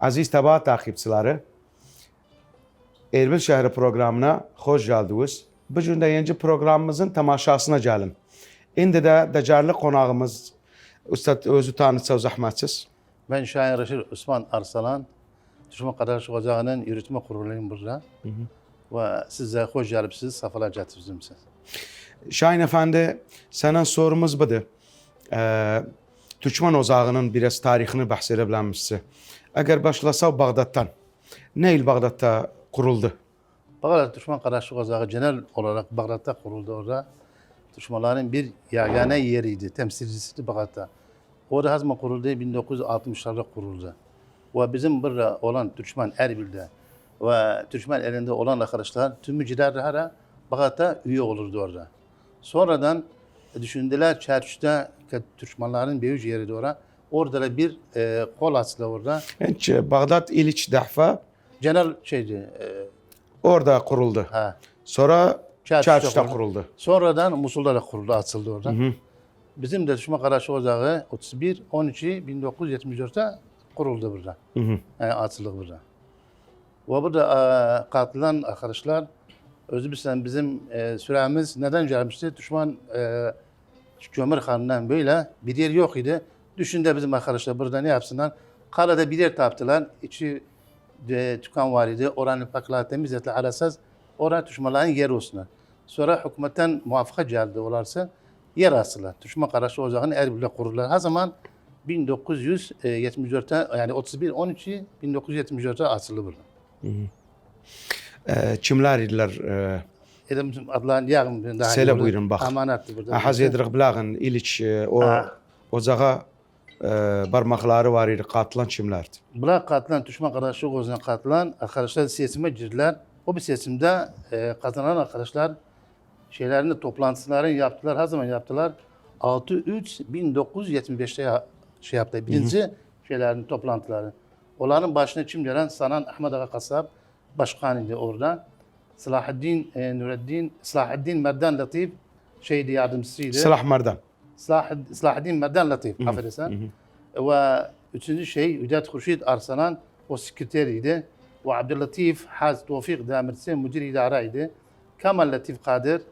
Aziz Taba takipçileri, Erbil şehri programına hoş geldiniz. Bugün de yeni programımızın tamaşasına gelin. İndi de değerli konağımız Üstad özü tanıtsa zahmetsiz. Ben Şahin Reşit Osman Arsalan, Düşman Kardeş Ocağı'nın yürütme kuruluyum burada. Ve size hoş gelipsiz, safalar getirdimsiz. Şahin Efendi, senin sorumuz budur. Ee, Türkmen Ocağı'nın biraz bahsede bilenmişsi. Eğer başlasa Bağdat'tan, ne il Bağdat'ta kuruldu? Bağdat Düşman Kardeşlik Ocağı genel olarak Bağdat'ta kuruldu orada. Düşmanların bir yagane yeriydi, temsilcisiydi Bağdat'ta. Orada hazma kuruldu, 1960'larda kuruldu. Ve bizim burada olan Türkmen Erbil'de ve Türkmen elinde olan arkadaşlar tüm müciler Bağdat'ta üye olurdu orada. Sonradan düşündüler çarşıda Türkmenlerin büyük yeri orada. Orada da bir e, kol açtı orada. Hiç Bağdat İliç Dahfa Genel şeydi. E, orada kuruldu. ha. Sonra Çarşıda kuruldu. Sonradan Musul'da da kuruldu, açıldı orada. Bizim de Düşman Kardeşlik Ocağı 31 12 1974'te kuruldu burada. Hı hı. Yani açıldı burada. Ve burada e, katılan arkadaşlar Özbekistan bizim e, süremiz neden gelmişti? Düşman e, Cömerthan'dan böyle bir yer yok idi. Düşün de bizim arkadaşlar burada ne yapsınlar? Kalada bir yer taptılar. İçi de tükan var idi. Oranın pakla temiz etli arasaz. Orada düşmanların yer olsunlar. Sonra hükümetten muvaffaka geldi olarsa yer astılar. Düşman karşı ocağını Erbil'de kurdular. Her zaman 1974'te yani 31 12 1974'te açıldı burada. Ee, kimler idiler? Ee, Edim adlarını yağım. burada. buyurun, bak. Amanetti burada. Haz edirik bilağın İliç e, o Ha. Ocağa parmakları var idi. Katılan kimlerdi? Buna katılan, düşman kardeşlik olsun katılan arkadaşlar seçime girdiler. O bir seçimde e, kazanan arkadaşlar şeylerini toplantılarını yaptılar. Her zaman yaptılar. 6-3 1975'te ya- şey yaptı. Birinci şeylerin toplantıları. Onların başına kim gelen? Sanan Ahmet Ağa Kasap başkan idi orada. Salahaddin e, Nureddin, Salahaddin Merdan Latif şeydi yardımcısıydı. Sılah Merdan. Salahaddin, Salahaddin Merdan Latif affedersen. Ve üçüncü şey Üdet Hurşit Arsalan o sekreteriydi. Ve Abdülatif Haz Tevfik Demirsi müdür idareydi. Kemal Latif Kadir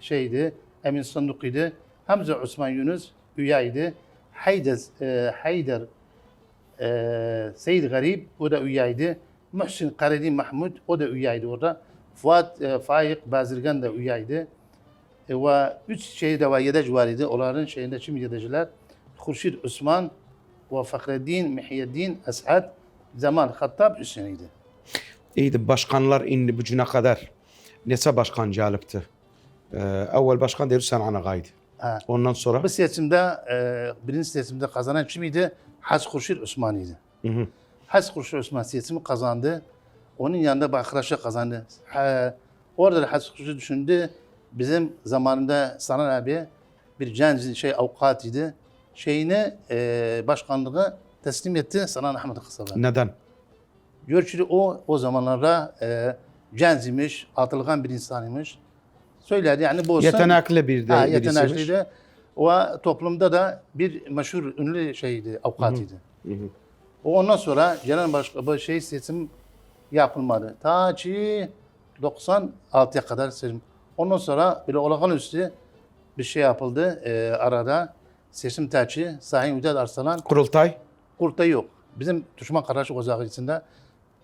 şeydi. Emin Sandık idi. Hamza Osman Yunus üyeydi. Haydar, e, Haydar e, Seyyid Garip o da üyeydi. Muhsin Karedi Mahmud o da üyeydi orada. Fuat e, Faik Bazırgan da üyeydi. Ve üç şey de var yedec var idi. Onların şeyinde kim yedeciler? Hurşid Osman ve Fakreddin, Mihyeddin, Esad, Zaman Hattab Hüseyin'iydi. İyiydi. Başkanlar indi bugüne kadar. Neçə başkan gelipti? Ee, evvel başkan deyir sen ana gaydı. Ha. Ondan sonra Bu seçimde, e, birinci seçimde kazanan kimiydi? Has Hurşid Osman'ıydı. Hı hı. Has Hurşid Osman seçimi kazandı. Onun yanında arkadaşlar kazandı. Ha, orada da Has Hurşid düşündü. Bizim zamanında Sanan abi bir genç şey avukatıydı. Şeyini e, başkanlığı teslim etti Sanan Ahmet Kısaba. neden? Görçülü o o zamanlarda e, genç imiş, atılgan bir insan imiş. Söyledi yani bu olsa- Yetenekli bir de Ha, birisiymiş. yetenekliydi. O toplumda da bir meşhur ünlü şeydi, avukatıydı. O ondan sonra genel başkan şey seçim yapılmadı. Ta ki 96'ya kadar seçim. Ondan sonra bir olağanüstü bir şey yapıldı e, arada. Seçim tercihi Sahin Üdet Arslan Kurultay. Kurta yok. Bizim düşman kardeşlik ocağı içinde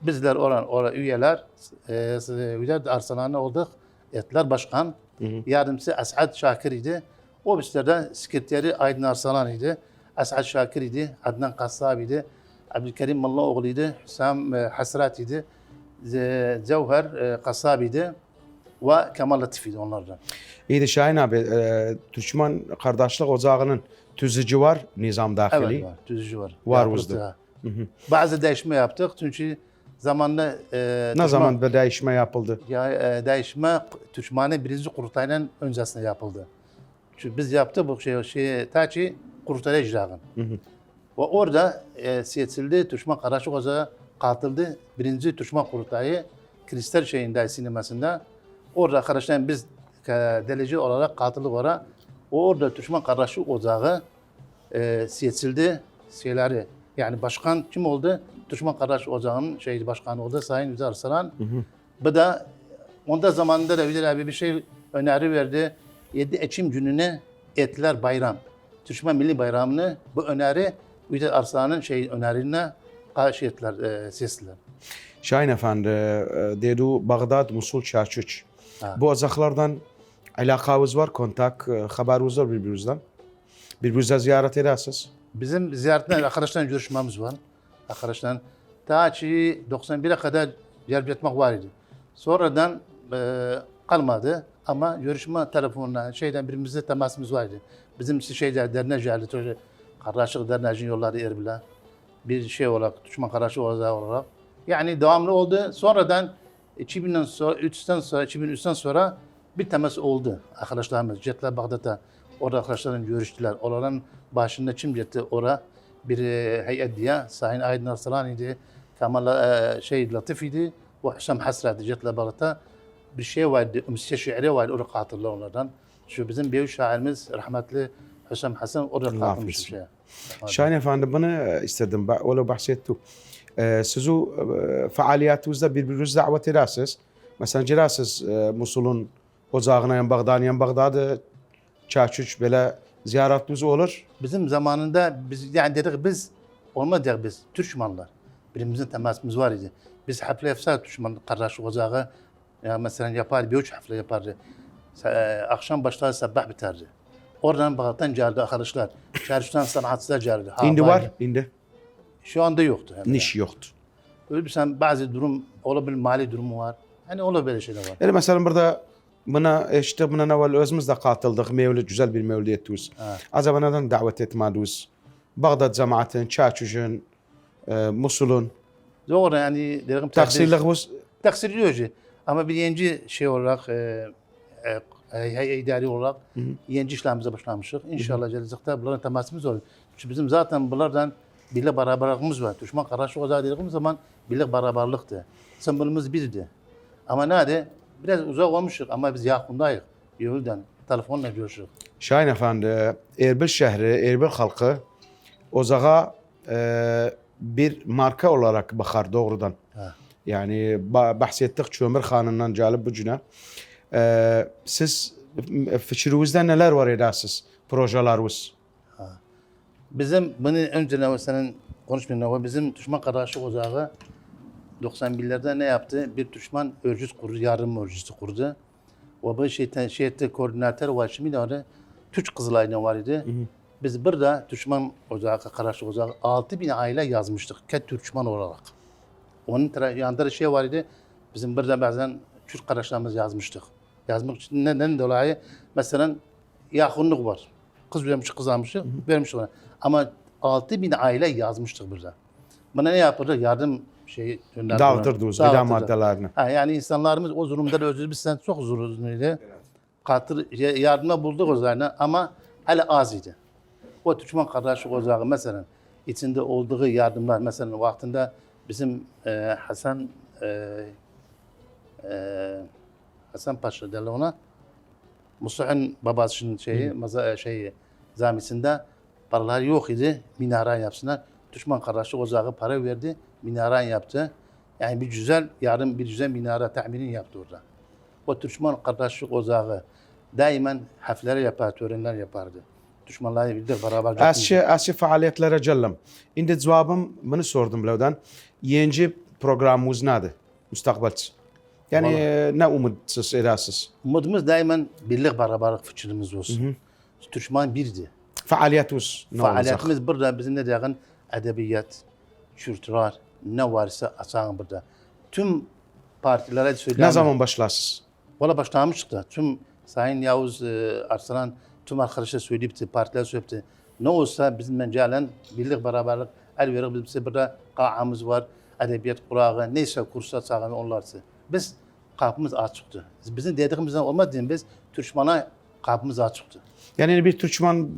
bizler olan orada üyeler e, Üdet Arslan'ı olduk. Ettiler başkan. Yardımcısı Esad Şakir idi. O bizlerde sekreteri Aydın Arslan idi. Esad Şakir idi. Adnan Kassab idi. Abdülkerim Mallaoğlu idi. Hüsam e, Hasrat idi. Ze- Cevher e, Kassab idi. Ve Kemal Latif'iydi onlardan. İyi de Şahin abi, e, Türkmen Kardeşlik Ocağı'nın tüzücü var nizam dahili. Evet var, tüzücü var. Var uzdu. Bazı değişme yaptık çünkü zamanla e, Ne zaman bir değişme yapıldı? Ya e, değişme Türkmen'in birinci kurultayla öncesinde yapıldı. Çünkü biz yaptık bu şey, şey ta ki kurultaya icrağın. Ve orada e, seçildi Türkmen Karışık Ocağı katıldı. Birinci Türkmen kurultayı Kristal şeyinde sinemasında. Orada arkadaşlar biz e, deleci olarak katıldık oraya. Orada Türkmen Karışık Ocağı e, seçildi şeyleri. Yani başkan kim oldu? Türkmen Kardeş Ocağı'nın şey başkanı oldu Sayın Yüce Arslan. Bu da onda zamanında da Yüce abi bir şey öneri verdi. 7 Ekim gününe ettiler bayram. Türkmen Milli Bayramı'nı bu öneri Yüce Arslan'ın şey önerine karşı ettiler, e, seçtiler. Şahin Efendi, e, dedu Bağdat, Musul, Çarçuç. Bu ocaklardan alakamız var, kontak, e, haberiniz var birbirinizden. Birbirinize ziyaret edersiniz. Bizim ziyaretle arkadaşlarla görüşmemiz var. Arkadaşlar ta ki 91'e kadar ziyaret etmek var idi. Sonradan e, kalmadı ama görüşme telefonla şeyden birimizle temasımız vardı. Bizim şeyler dernek geldi. Kardeşlik Derneği'nin yolları Erbil'e. Bir şey olarak, düşman olarak. olarak. Yani devamlı oldu. Sonradan 2000'den sonra, 3'ten sonra, 2003'ten sonra bir temas oldu arkadaşlarımız. Cetler Bağdat'a. Orada arkadaşlarım görüştüler. Oranın başında kim gitti? Ora bir e, heyet diye. Sayın Aydın Arslan idi. Kemal e, şey Latif idi. Ve Hüsam Hasret Cetler Bağdat'a bir şey vardı. Ümsiye şiiri vardı. Orada katıldı onlardan. Şu bizim büyük şairimiz rahmetli Hüsam Hasan orada katılmış affetsin. şey. Şahin Efendi, bunu e, istedim, öyle bahsettim. E, sizu e, faaliyatinizde birbirinize davet edersiniz. Mesela girersiniz e, Musul'un ocağına, yan Bağdat'ın yan Bağdat'ı, Çarçuç böyle ziyaretiniz olur. Bizim zamanında biz yani dedik biz olmadık biz Türkmenler. Birimizin temasımız var idi. Biz hafle yapsak Türkmen kardeş ocağı ya mesela yapar bir üç hafle yapardı. Akşam başlar sabah biterdi. Oradan Bağdat'tan geldi arkadaşlar. Çarşıdan sanatçılar geldi. İndi var, indi. Şu anda yoktu. hem. Niş yoktu. Öyle bir sen bazı durum olabilir mali durumu var. Hani olur böyle şeyler var. Yani mesela burada buna işte buna evvel özümüz de katıldık. Mevlid güzel bir mevlid. Ha. Acaba neden davet etmediyiz? Bağdat cemaatin, Çarçuç'un, e, Musul'un Doğru yani taksirliğimiz taksir ediyor. Ama bir yenici şey olarak e, e, hey, idari olarak yenici işlerimize başlamışız. İnşallah gelecekte bunların temasımız olur. Çünkü bizim zaten bunlardan birlik beraberliğimiz var. Düşman karşı ocağı dediğimiz zaman birlik beraberlikti. Sembolümüz birdi. Ama nerede? Biraz uzak olmuşuz ama biz yakındayız. Yoldan, telefonla görüşürüz. Şahin Efendi, Erbil şehri, Erbil halkı ocağa e, bir marka olarak bakar doğrudan. Ha. Yani ba- bahsettik Çömür Hanı'ndan gelip bu güne. E, siz fikrinizde neler var edersiniz? Projeleriniz? Bizim bunu önce ne senin konuşmayın ama bizim düşman karşı ocağı 91'lerde ne yaptı? Bir düşman örgüt kurdu, yardım örgütü kurdu. O bu şeyden şeyde koordinatör var şimdi orada Türk Kızılay'ın var idi. Biz burada düşman ocağı, karşı ocağı 6000 aile yazmıştık. Ket Türkmen olarak. Onun yanında da şey var idi. Bizim burada bazen Türk kardeşlerimiz yazmıştık. Yazmak için neden dolayı? Mesela yakınlık var. Kız vermiş, kız almış, vermiş ona. Ama 6000 aile yazmıştık burada. Buna ne yapıldı? Yardım şeyi gönderdi. Dağıtırdınız gıda maddelerini. Ha, yani insanlarımız o da özür biz sen çok zorunluydu. Katır, ya- yardıma bulduk o zaman ama hele az idi. O Türkmen Kardeşlik Ocağı mesela içinde olduğu yardımlar mesela vaktinde bizim e, Hasan e, e, Hasan Paşa derler ona Musa'nın babasının şeyi, maza, şeyi zamisinde paralar yok idi. Minare yapsınlar. Düşman Kardeşlik Ocağı para verdi. Minare yaptı. Yani bir güzel yarın bir güzel minare tahminini yaptı orada. O Türkmen Kardeşlik Ocağı daimen hafleler yapar, törenler yapardı. Düşmanlarla birlikte beraber Asya, Asya faaliyetlere cellam. Şimdi cevabım bunu sordum Levdan. Yeni programımız nedir? Müstakbel. Yani e, ne umutsuz edersiniz? Umudumuz daimen birlik beraberlik fikrimiz olsun. Türkmen birdi. Faaliyetiniz ne olacak? Faaliyetimiz burada bizim ne diyen edebiyat, kültürler ne varsa açan burada. Tüm partilere söyleyeyim. Ne zaman başlarsınız? Valla başlamıştı. Tüm Sayın Yavuz e, Arslan tüm arkadaşlar söyleyipti, partiler söyleyipti. Ne olsa bizim mencalen birlik beraberlik el verip bizim burada kağımız var, edebiyat kurağı, neyse kurslar sağlamı onlarsa. Biz kapımız açıktı. Bizim dediğimizden olmadı diyeyim biz Türkmana kapımız açıktı. Yani bir Türkmen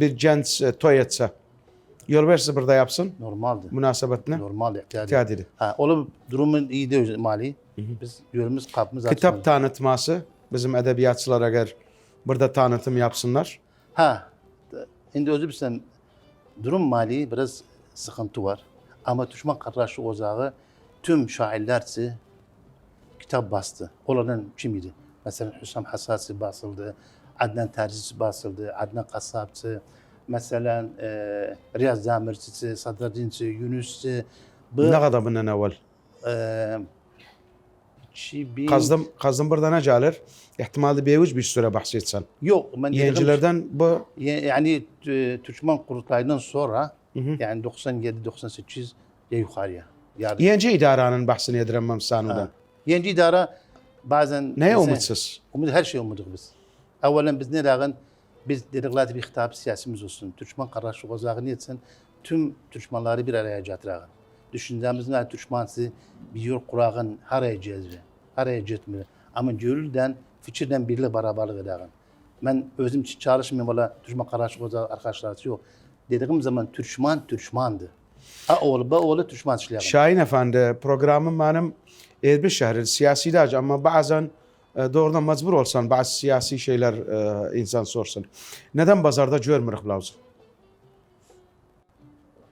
bir genç e, toy etse yol verse burada yapsın Normaldi. münasebetine Normal ihtiyacı. edin. Ha, oğlum durumun iyi değil mali. Biz yolumuz kapımız açık. Kitap tanıtması bizim edebiyatçılar eğer burada tanıtım yapsınlar. Ha, şimdi özür dilerim. Durum mali biraz sıkıntı var. Ama Düşman Kardeşi Ocağı tüm şairlersi kitap bastı. Olanın kimiydi? Mesela Hüsam Hassasi basıldı, Adnan Terzisi basıldı, Adnan Kasapçı, mesela e, Riyaz Demircisi, Sadreddinci, Yunus'u, bu Ne kadar bundan evvel? e, 2000 Kazdım, kazdım burada ne gelir? İhtimalı bir bir süre bahsetsen. Yok, ben Yeğencilerden bu Ya- Yani e, Türkmen kurultayından sonra yani 97-98 ya yukarıya. Yani Yence idaranın bahsini yediremem sanudan. Ha. Yeni idara bazen... Neye umutsuz? Umut her şey umuduk biz. Evvelen biz ne dağın biz dedikleri bir hitap siyasimiz olsun. Türkmen kardeşlik ocağı ne etsin? Tüm Türkmenleri bir araya getirağın. Düşüncemiz ne Türkmensi bir yol kurağın haraya cezri. Haraya cetmeli. Ama gönülden, fikirden birlik beraberlik edağın. Ben özüm için çalışmıyorum valla Türkmen kardeşlik ocağı arkadaşlar yok. Dediğim zaman Türkmen Türkmendi. Ha oğlu, ba oğlu Türkmen işleyen. Şahin Efendi programım benim Erbil şehri siyasi ama bazen doğrudan mecbur olsan bazı siyasi şeyler e, insan sorsun. Neden pazarda görmürük lazım?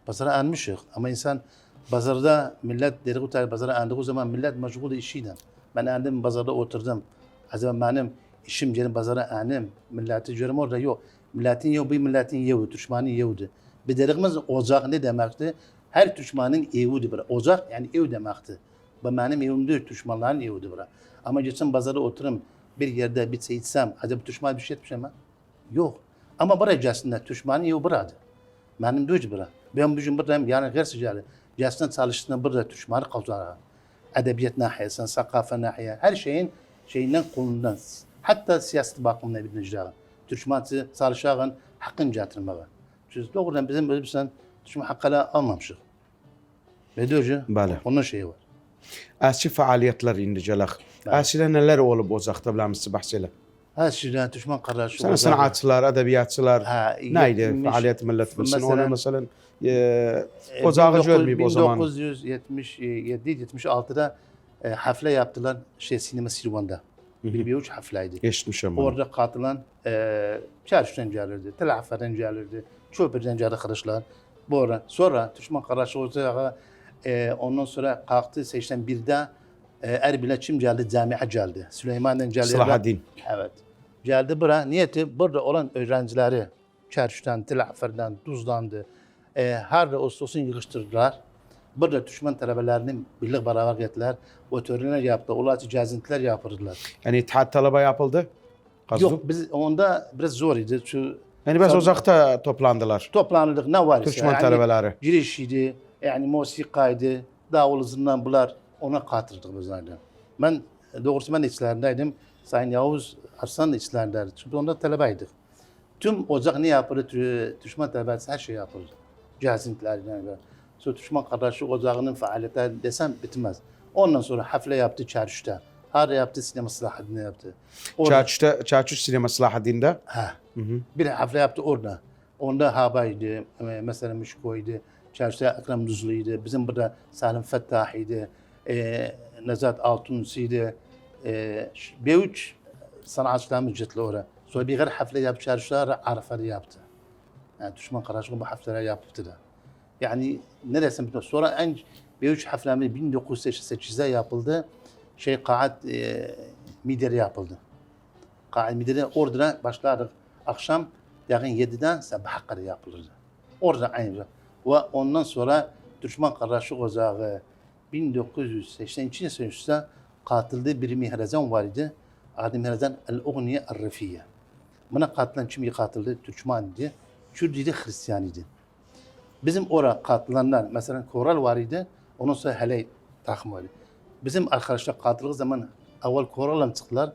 Pazara anmışıq. Ama insan pazarda millet dediği tabi pazara andığı zaman millet meşgul işiyle. Ben andım pazarda oturdum. Acaba benim işim gelin pazara anım. Milleti görüm orada yok. Milletin yok bir milletin yevu. Türkmenin yevudu. Bir dediğimiz ocak ne demekti? Her Türkmenin evudu bura. Ocak yani ev demekti. Bu benim evim değil. Türkmenlerin evudu bura. Ama geçen pazara oturum bir yerde bir şey içsem. Acaba Türkmen bir şey etmiş ama? Yok. Ama buraya gelsinler. Türkmenin evi buradı. Benim düz bura. Ben bugün buradayım yani gerçi yani. Gelsin çalıştığında burada Türkmen'i kavzara. Edebiyat nahiyesi, sakafe nahiye, her şeyin şeyinden kolundan. Hatta siyaset bakımına bir necdara. Türkmen'i çalışağın hakkını getirmeye. Çünkü doğrudan bizim böyle bir sen Türkmen hakkıyla almamışız. Ve diyor Bəli. onun şeyi var. Əski fəaliyyətlər indicələr. Əskidə nələr olub ocaqda biləmisiz bahs elə. Şeyden Türkmen kardeşi. Sən sənətçilər, ədəbiyyatçılar Ha, nə idi fəaliyyət millət bilsin? Onu məsələn e, E, ocağı 19- görməyib o zaman. 1977-76'da e, hafle yaptılar şey sinema Silvan'da. Bir bir üç hafleydi. Eşitmişəm. onu. Orada katılan e, Çarşı'dan gelirdi, Tel Afer'den gelirdi, Çöpür'den geldi arkadaşlar. Bu ara. Sonra Düşman Karaşı Ocağı e, ondan sonra kalktı 81'de e, Erbil'e kim geldi? Camiye geldi. Süleyman'dan geldi. Salahaddin. Evet. Geldi bura. Niyeti burada olan öğrencileri Çarşı'dan, Tel Afer'den, Tuz'dandı. E, her Ağustos'un yığıştırdılar. Burada düşman tələbələrini birlik beraber getdilər. O törenler yaptı. Onlar için gəzintiler yapırdılar. Yəni İttihad tələbə yapıldı. Qazdım. Yok biz onda biraz zor idi. Çünkü bəs Tabii. ocaqda toplandılar. toplanırdık ne var ise. Türkmen tələbələri. Girişiydi, yani musikaydı, davul hızından bunlar ona katırdık bizlerden. Ben doğrusu ben içlerindeydim. Sayın Yavuz Arslan içlerindeydi. Çünkü onda talebeydik. Tüm ocak ne yapılır? Tü- Düşman talebesi her şey yapılır. Gəzintilerden. Sonra Düşman kardeşlik ocağının faaliyetleri desem bitmez. Ondan sonra hafle yaptı çarşıda. Her yaptı sinema Salahaddin'de yaptı. Orada- Çarçüş sinema Salahaddində Ha. Bir hafle yaptı orada. Onda Haba'ydı, e, mesela Mişko'ydu, Çarşıda Ekrem Duzlu'ydu, bizim burada Salim Fettah'ydı, Nezat bir üç sanatçılarımız gitti oraya. Sonra bir hafle yaptı Çarşıda Arafat'ı yaptı. Yani düşman karşılığı bu hafleleri yaptı da. Yani neresinde bilmiyorum. Sonra en bir üç haflemiz 1988'de yapıldı. Şey Kaat e, Mideri yapıldı. Kaat Mideri orada başladık. Akşam yakın 7'den sabah kadar yapılırdı. Orada aynı. Ve ondan sonra Düşman Kardeşlik Ocağı 1982 senesinde katıldığı bir mihrazan var idi. Adı mihrazan El-Ugniye El-Refiye. Buna katılan kim katıldı? Türkmen idi. Kürt idi, Hristiyan idi. Bizim oraya katılanlar, mesela koral var idi, onun sonra hele takım var. Bizim arkadaşlar katıldığı zaman evvel koralla çıktılar,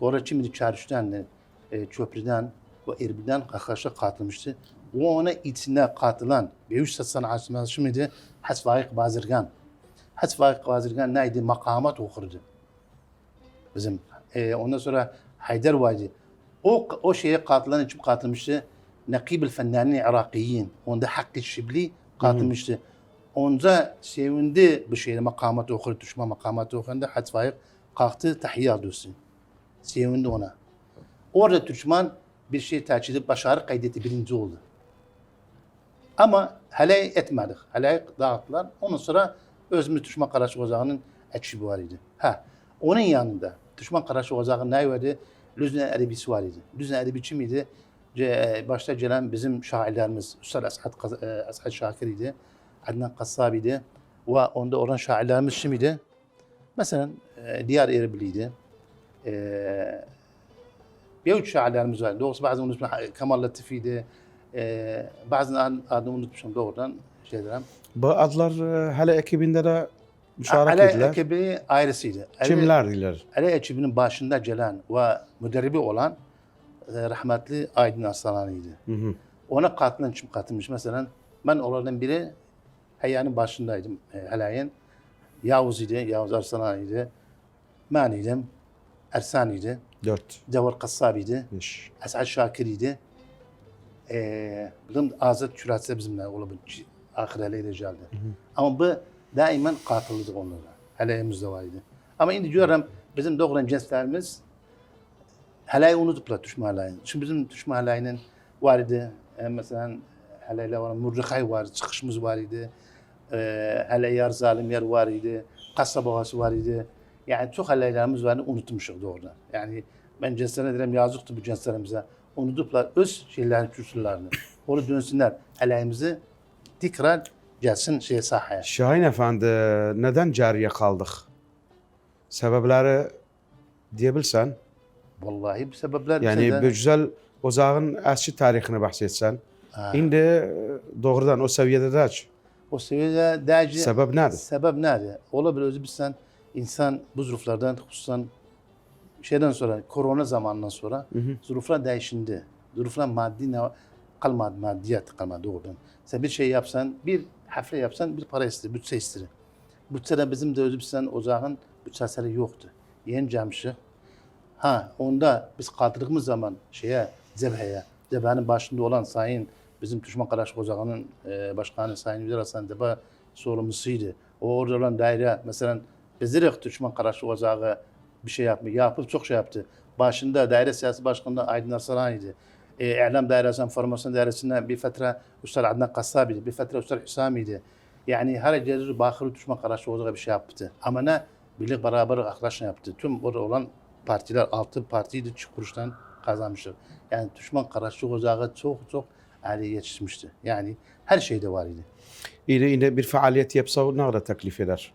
Sonra şimdi çarşıdan e, köprüden ve Erbil'den arkadaşlar katılmıştı. O ona içine katılan Beyüş sanatçısı şimdi Hasfaik Bazırgan. Hasfaik Bazırgan neydi? Makamat okurdu. Bizim. E, ondan sonra Haydar vardı. O, o şeye katılan için katılmıştı. Nakib el Fennani Irakiyin. Onda Hakkı Şibli katılmıştı. Onda sevindi bu şeyle makamat okur, düşman makamat okurunda Hasfaik kalktı tahiyyat olsun. Sevindi ona. Orada Türkmen bir şey tercih edip başarı kaydetti birinci oldu. Ama hele etmedik. Hele dağıttılar. Ondan sonra özümüz Türkmen Karaşı Ocağı'nın ekibi var idi. Ha, onun yanında Türkmen Karaşı Ocağı ne vardı? Lüzne Edebisi var idi. Lüzne Edebi kim idi? Ce- Başta gelen bizim şairlerimiz Üstad Kaz- e, Esad Şakir idi. Adnan Kassab idi. Ve onda olan şairlerimiz kim idi? Mesela e, Diyar Erbil'iydi. E, bir şairlerimiz var. Doğrusu bazen unutmuşum. Kemal Latifi'ydi. E, bazen adını unutmuşum doğrudan şeylerem. Bu adlar e, hele ekibinde de müşarak Ale ettiler. ekibi ayrısıydı. Ale- Kimlerdiler? Ale ekibinin başında gelen ve müderribi olan e, rahmetli Aydın Aslanani'ydi. Hı hı. Ona katılan kim katılmış mesela ben onlardan biri Heyyanın başındaydım e, Helayen. Yavuz idi, Yavuz Arslani'ydi. Ben idim, Ersan idi, Dört. Cevher Kassab idi, Beş. Esad Şakir idi. E, bizim Azat Küratse bizimle olabilir. Ahirele geldi. Ama bu daimen katılırdık onlara. Heleyimizde var idi. Ama şimdi görürüm bizim doğrudan cinslerimiz Heleyi unutuplar Düşme Heleyi'ni. Çünkü bizim Düşme var idi. E, mesela Heleyle var, Murrikay var, çıkışımız var idi. E, Hele Yar Zalim Yer var idi. Kasabağası var idi. Yani çok heleylerimiz var, unutmuşuz doğrudan. Yani ben cinslerine derim yazıktı bu cinslerimize. Unutuplar öz şeylerini, kültürlerini. Onu dönsünler. Heleyimizi tekrar gelsin şeye sahaya. Şahin Efendi neden cariye kaldık? Sebepleri diyebilsen. Vallahi bu sebepler Yani bu güzel ocağın eski tarihini bahsetsen. Ha. Şimdi e, doğrudan o seviyede de aç. o seviyede derece Sebep nedir? Sebep nerede? Olabilir özü bilsen insan bu zuruflardan hususan şeyden sonra korona zamanından sonra zuruflar değişindi. Zuruflar maddi ne kalmadı maddiyat kalmadı doğrudan. Sen bir şey yapsan bir hafle yapsan bir para ister, bütçe ister. Bütçede bizim de bilsen ocağın bütçeleri yoktu. Yeni camışı. Ha onda biz kaldırdığımız zaman şeye Zebhe'ye, Zebhe'nin başında olan Sayın bizim Düşman Karaş Ocağı'nın e, başkanı Sayın Yüzer Hasan Zebhe sorumlusuydu. O orada olan daire mesela bizleri Düşman Karaş Ocağı bir şey yapmıyor. Yapıp çok şey yaptı. Başında daire siyasi başkanı Aydın Arsalan'ydı. E, İ'lam dairesinden, formasyon dairesinden bir fatra Üstad Adnan Kassabi'ydi. Bir fatra Üstad Hüsami'ydi. Yani her gelir Bakırı Düşman Karaş Ocağı bir şey yaptı. Ama ne? Birlik beraber arkadaşla yaptı. Tüm orada olan partiler altı partiydi kuruştan kazanmıştır. Yani düşman karşı ocağı çok çok ali yetişmişti. Yani her şeyde var idi. Yine, yine bir faaliyet yapsa ne kadar teklif eder?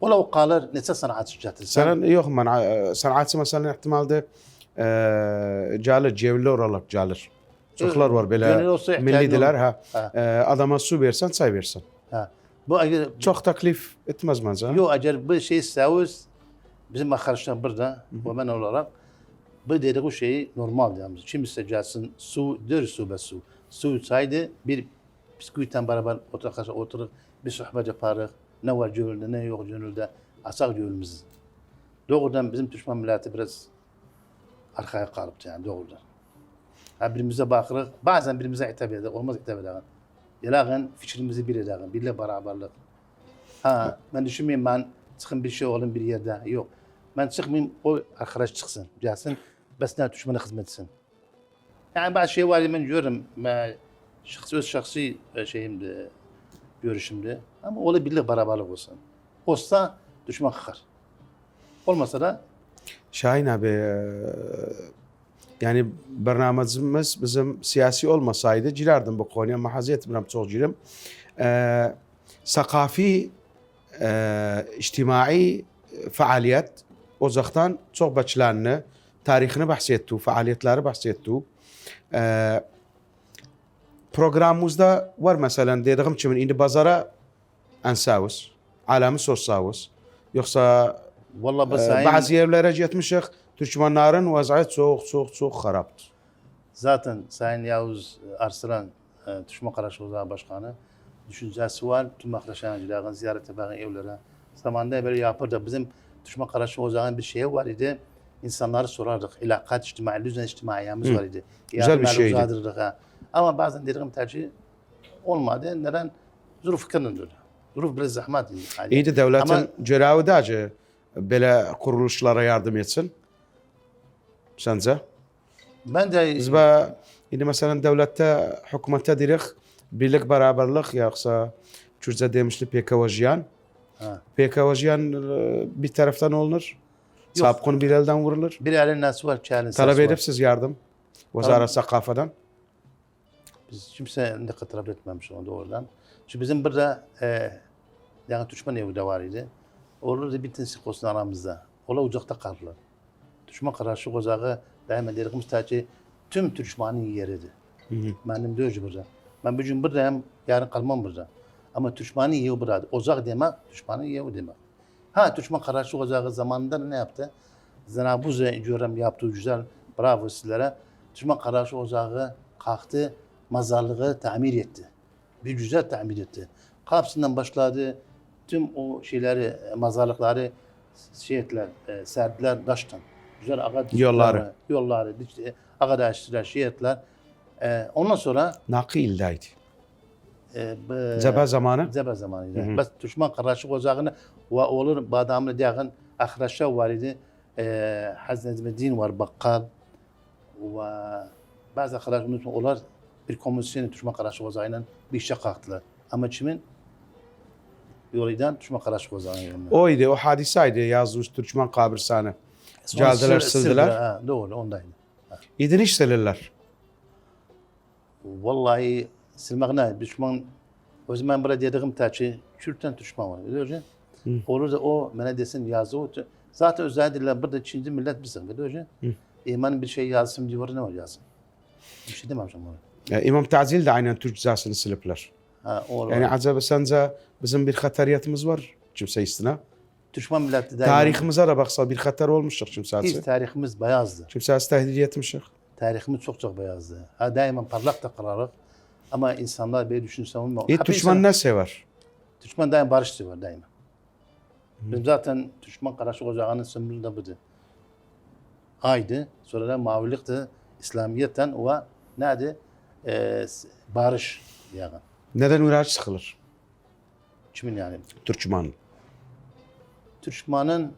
Ola o kalır nese sanatçı getirsen. Sen yok man sanatçı mesela ihtimalde e, calir cevli olarak calir. Çoklar var olur. ha. Ha. E, adama su versen çay versen. Ha. Bu eğer Çok teklif etmez bence. ha? Yo eğer bu şey savuz bizim arkadaşlar burada ve ben olarak bu dediği şey normal yani. Şimdi secarsın su, dör su be su. Su saydı bir bisküvitten beraber oturup oturup bir sohbet yaparız. Ne var gönülde ne yok gönülde. Asak gönlümüz. Doğrudan bizim Türkmen milleti biraz arkaya kalıptı yani doğrudan. Ha birimize bakırız. Bazen birimize hitap eder. Olmaz hitap eder. Yalagan fikrimizi bir eder. Birle beraberlik. Ha, ben düşünmeyeyim ben çıkın bir şey olun bir yerde. Yok. Ben çıkmayayım o arkadaş çıksın. Gelsin. Bes ne düşmana hizmet etsin. Yani bazı şey var ben görüyorum. Ben şahsi, öz şahsi e, şeyimde, görüşümde. Ama ola birlik beraberlik olsun. Olsa düşman kalkar. Olmasa da Şahin abi e, yani bernamecimiz bizim siyasi olmasaydı girerdim bu konuya ama haz etmirəm çok girim. E, sakafi e, içtimai faaliyet ocaktan çok başlarını tarihini bahsettu, faaliyetleri bahsettu. E, programımızda var mesela dediğim gibi indi bazara ensavus, alamı sossavus. Yoksa vallahi Ee, basayım. Bazı yerlere gitmişik. Türkmenlerin vaziyeti çok çok çok haraptır. Zaten Sayın Yavuz Arslan, e, Düşman Karşı Ozağı Başkanı düşüncesi var. Tüm arkadaşlarına ziyarete bakın evlere. Zamanında böyle yapırdı. Bizim Düşman Karşı Ozağı'nın bir şeyi var idi. İnsanları sorardık. İlakat içtimai, düzen içtimaiyemiz var idi. Güzel bir şeydi. ha. Ama bazen dediğim tercih olmadı. Neden? Zuluf kınındır. Zuluf biraz zahmet. idi. Yani. İyi de devletin Ama- görevi böyle kuruluşlara yardım etsin. Ben de Biz be, yine mesela devlette, hükümette direk birlik beraberlik yoksa Türkçe demişti PKV'ciyan. Ha. PKV'ciyan e, bir taraftan olunur. Sapkın bir elden vurulur. bir elin nasıl var, iki Talep sesi var. edip siz yardım. Vazaret Sakafa'dan. Biz kimse ne kadar etmemiş onu oradan. Çünkü bizim burada e, yani düşman evi de var idi. Olur bir tanesi olsun aramızda. Ola ocakta kaldılar. Düşman karşı ocağı daima dediğimiz taçı tüm düşmanın yeridir. Benim de öyle burada. Ben bugün buradayım, yarın kalmam burada. Ama düşmanın yeri burada. Ocak demek, düşmanın yeri demek. Ha düşman karşı ocağı zamanında ne yaptı? Zenabuz'e görem yaptığı güzel, bravo sizlere. Düşman karşı ocağı kalktı, mazarlığı tamir etti. Bir güzel tamir etti. Kapsından başladı, tüm o şeyleri, e, mazarlıkları şey ettiler, e, serdiler taştan. Güzel aga Yolları. Yolları, dikti, aga açtılar, şey ettiler. E, ondan sonra Nakildeydi. e, bu- Zebe zamanı. Zebe zamanıydı. Bas düşman karşı ocağını ve olur bu adamın diğer ahraşa var idi. E, Hazreti Necmettin var bakkal ve bazı arkadaşlar unutma onlar bir komisyon düşman karşı ocağıyla bir işe kalktılar. Ama kimin? Yoluydan düşman karşı ocağına. Oydu, o hadiseydi yazdığı Türkmen kabirstanı. Sonra Geldiler, sildiler. Ha, doğru ondaydı. İdin iş silirler. Vallahi silmekne düşman o zaman burada dediğim taçı Kürt'ten düşman var. Musun? Olur da o bana desin yazı o. Zaten özellikle burada Çinci millet bizim. Musun? İman bir şey yazsın diyor ne var yazsın. Bir şey demem sana. Ya, İmam Tazil de aynen Türkçesini silipler. Ha, Yani sence bizim bir hatariyetimiz var kimse istina. düşman milleti de Tarihimize de baksa bir hatar olmuştur biz kimsesi. tarihimiz beyazdı. Kimsesi tehdit etmişik. Tarihimiz çok çok beyazdı. Ha daima parlak da kararır. Ama insanlar böyle düşünse olmuyor. E, düşman ne sever? Düşman daima barış sever daima. Bizim zaten düşman karşı ocağının sembolü de budur. Aydı. Sonra da mavilikti. İslamiyetten ve neydi? Ee, barış yani. Neden uğraş sıkılır? Kimin yani? Türkmen. Türkmanın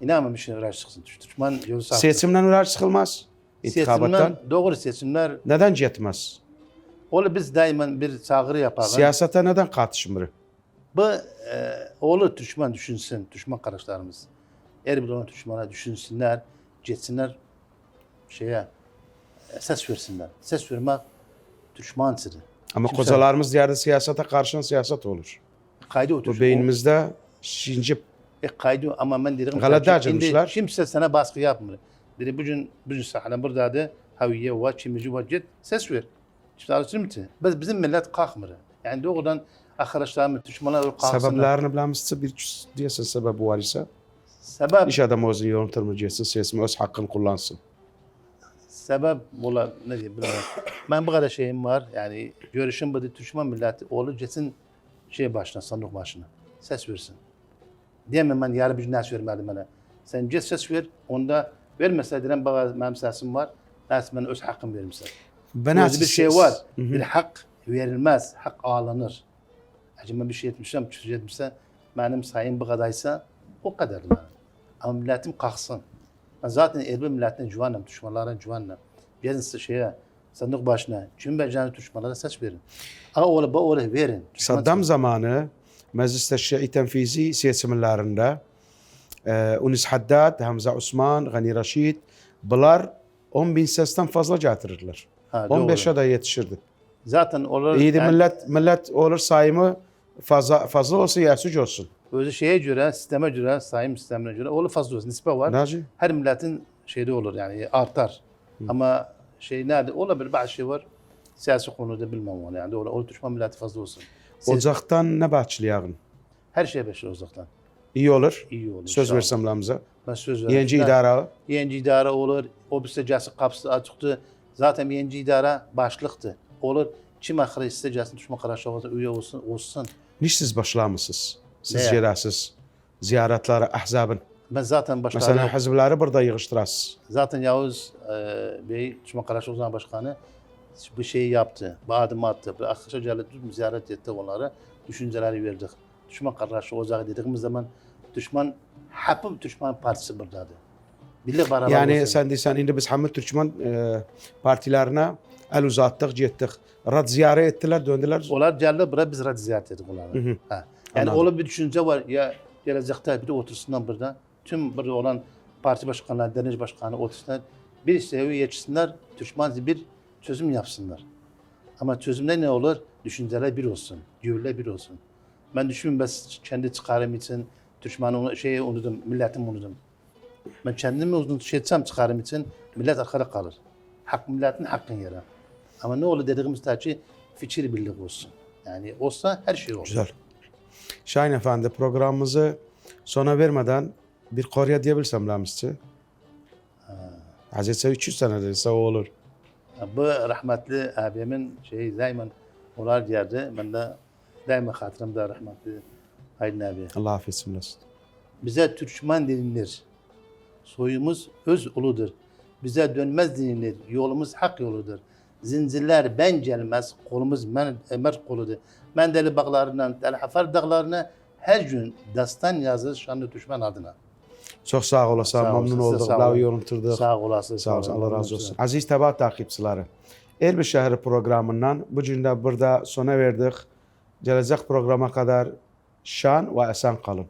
inanmam şey uğraş çıksın. Türkman yolu sağ. Seçimden uğraş sıkılmaz. İntikabattan. Doğru seçimler. Neden cetmez? Oğlu biz daima bir çağrı yaparız. Siyasete neden katışmır? Bu e, oğlu düşman düşünsün, düşman kardeşlerimiz. Onu düşmana düşünsünler, geçsinler şeye e, ses versinler. Ses vermek düşman Ama Kimse- kocalarımız yerde siyasete karşın siyaset olur. Kaydı Bu otur. beynimizde şincip E, kaydı ama ben dedim. Galata şimdi Kimse sana baskı yapmıyor. Dedi bugün bugün sahne buradaydı. Haviye var, çimici var, git ses ver. İşte mı? Biz bizim millet kalkmıyor. Yani doğrudan arkadaşlarımız düşmanlar kalksınlar. sebeplerini bilemezse bir diyesin sebep var ise Sebep iş adamı özünü yönetmeyeceksin, sesimi öz hakkını kullansın. Sebep ola ne diyeyim bilmiyorum. ben bu kadar şeyim var. Yani görüşüm bu düşman milleti oğlu gitsin şey başına, sandık başına. Ses versin. Diyemem ben yarın bir gün ders vermedim bana. Sen git ses ver, onda vermeseydin bana benim sesim var. Ders ben öz hakkım verimse. Ben Böyle bir şey var. Hı hı. Bir hak verilmez, hak ağlanır. Acaba bir şey etmişsem, küfür etmişsem, benim sayım bu kadarsa o kadar. Ama milletim kalksın. Zaten elbette milletine güvenim, düşmanlara güvenim. Gelin şeye, sandık başına, becereni düşmanlara seç verin. Ama oğlu, bu oğlu verin. Düşman Saddam zamanı Mecliste Şii Tenfizi seçimlerinde e, Unis Haddad, Hamza Osman, Gani Raşid bunlar 10 bin sesten fazla getirirler. Ha, doğru. 15'e de yetişirdi. Zaten olur. İyi de yani millet, millet olur sayımı fazla fazla olsa yersuc olsun. Özü şeye göre, sisteme göre, sayım sistemine göre oğlu fazla olsun. Nispe var. Naci? her milletin şeyde olur yani artar. Ama şey nerede olabilir bazı şey var. Siyasi konuda bilmem onu yani doğru. O düşman milleti fazla olsun. Siz- Ocaktan ne bahçeli yağın? her şey beşir uzaktan. İyi olur. iyi olur. Söz versem lamıza. Ben söz veririm. Yenici Ben- idare. Yenici idare olur. O bir secası kapısı açıktı. Zaten yenici idare başlıktı. Olur. Kim ahire isteyeceksin düşman karşı üye olsun. olsun. Niş siz başlamışsınız? Siz Ne? geləsiz. Ziyaretleri, ahzabın. Ben zaten başkanı, Mesela hizbleri burada yığıştırasız. zaten Yavuz e, Bey düşman karşı Uzman Başkanı bu şeyi yaptı. Bu adımı attı. Arkadaşa geldi, ziyaret etti onları. Düşünceleri verdik. Düşman karşı ocağı dediğimiz zaman düşman hepim düşman partisi buradadır. Birlik beraber Yani olsun. sen deysen indi biz Hamid Türkmen e, partilerine el uzattık, gittik. Rad ziyaret ettiler, döndüler. Onlar geldi buraya biz radyo ziyaret ettik onları. Ha. Yani Anladım. öyle bir düşünce var ya gelecekte bir de otursunlar burada. Tüm burada olan parti başkanları, derneği başkanı otursunlar. Bir seviye yetişsinler, düşman bir çözüm yapsınlar. Ama çözümde ne olur? Düşünceler bir olsun, görüler bir olsun. Ben düşünmüyorum ben kendi çıkarım için düşmanı şeyi unuttum, milletimi unuttum. Ben kendimi uzun şey etsem çıkarım için millet arkada kalır. Hak milletin hakkın yere. Ama ne olur dediğimiz takdirde fikir birlik olsun. Yani olsa her şey olur. Güzel. Şahin Efendi programımızı sona vermeden bir Koreya diyebilsem lamızcı. Hazreti 300 senedir sağ olur. Bu rahmetli abimin şeyi daima olar derdi. Ben de daima hatırımda rahmetli Aydın abi. Allah affetsin olsun. Bize Türkmen denilir. Soyumuz öz uludur. Bize dönmez denilir. Yolumuz hak yoludur. Zincirler ben gelmez. Kolumuz men, emer koludur. Mendeli bağlarından Tel Hafer dağlarına her gün dastan yazır şanlı düşman adına. Çok sağ olasın, Sağ memnun Daha olun. yorunturduk. Sağ olasın. Sağ olsun, Allah razı olsun. Aziz Teba takipçileri, Elbir Şehri programından bu cümle burada sona verdik. Gelecek programa kadar şan ve esen kalın.